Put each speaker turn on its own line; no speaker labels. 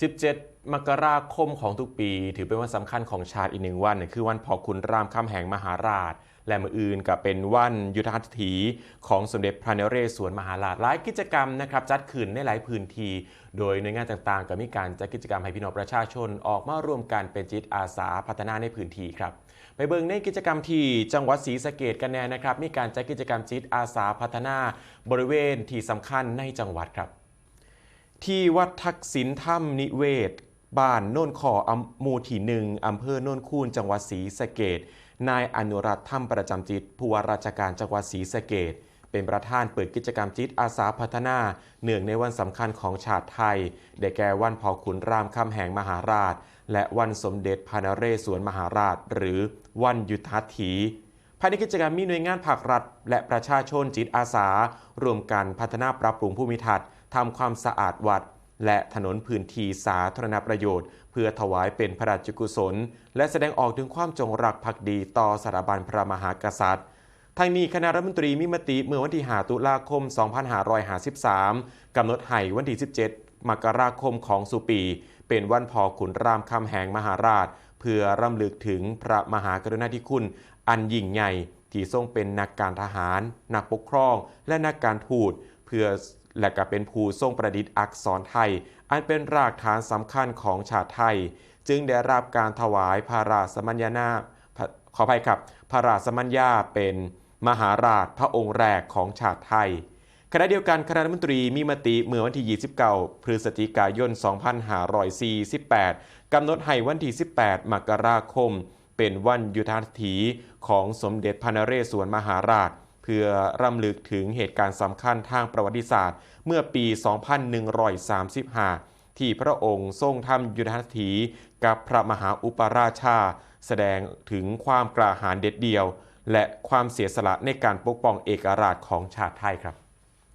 17 มกราคมของทุกปี ถือเป็นวันสำคัญของชาติอีกหนึ่งวัน คือวันพอคุณรามคำแห่งมหาราช และมืออื่นก็เป็นวันยุทธหัตถีของสมเด็จพระนเรศวรมหาราชหลายกิจกรรมนะครับ จัดขึ้นในหลายพื้นที่โดยหน่วยงานต่างๆ ก็มีการจัดกิจกรรมให้พี่น้องประชาชนออกมาร่วมกันเป็นจิตอาสาพัฒนาในพื้นที่ครับไปเบิ่งในกิจกรรมที่จังหวัดศรีสะเกดกันแน่นะครับ มีการจัดกิจกรรมจิตอาสาพัฒนาบริเวณที่สำคัญในจังหวัดครับ ที่วัดทักษิณถ้ำนิเวศ บ้านโน่นขออหมูที่หนึ่งอำเภอโน่นคูนจังหวัดศรีสะเกดนายอนุรัตน์ถ้ำประจำจิตผู้ว่าราชการจังหวัดศรีสะเกดเป็นประธานเปิดกิจกรรมจิตอาสาพัฒนาเนื่องในวันสำคัญของชาติไทยได้แก่วันเผาขุนรามคำแหงมหาราช และวันสมเด็จพระนเรศวรมหาราช หรือวันยุทธถี ภายในกิจกรรมมีหน่วยงานภาครัฐ และประชาชนจิตอาสา รวมกันพัฒนาปรับปรุงภูมิทัศน์ทำความสะอาดวัด และถนนพื้นที่สาธารณประโยชน์ เพื่อถวายเป็นพระราชกุศล และแสดงออกถึงความจงรักภักดีต่อสถาบันพระมหากษัตริย์ทางนี้คณะรัฐมนตรีมีมติเมื่อวันที่ 5 ตุลาคม 2553 กำหนดให้วันที่ 17 มกราคมของสุปี เป็นวันพอขุนรามคำแหงมหาราช เพื่อรำลึกถึงพระมหากรุณาธิคุณ อันยิ่งใหญ่ที่ทรงเป็นนักการทหาร นักปกครอง และนักการทูตเพื่อและก็เป็นผู้ทรงประดิษฐ์อักษรไทย อันเป็นรากฐานสำคัญของชาติไทย จึงได้รับการถวายพระราชสมัญญานาขออภัยครับ พระราชสมัญญาเป็นมหาราชพระองค์แรกของชาติไทยขณะเดียวกันคณะรัฐมนตรีมีมติเมื่อวันที่ 29 พฤศจิกายน 2548 กำหนดให้วันที่ 18 มกราคม เป็นวันยุทธาถีของสมเด็จพระนเรศวรมหาราช เพื่อรำลึกถึงเหตุการณ์สำคัญทางประวัติศาสตร์ เมื่อปี 2135 ที่พระองค์ทรงทำยุทธาถีกับพระมหาอุปราชา แสดงถึงความกล้าหาญเด็ดเดี่ยว และความเสียสละในการปกป้องเอกราชของชาติไทยครับ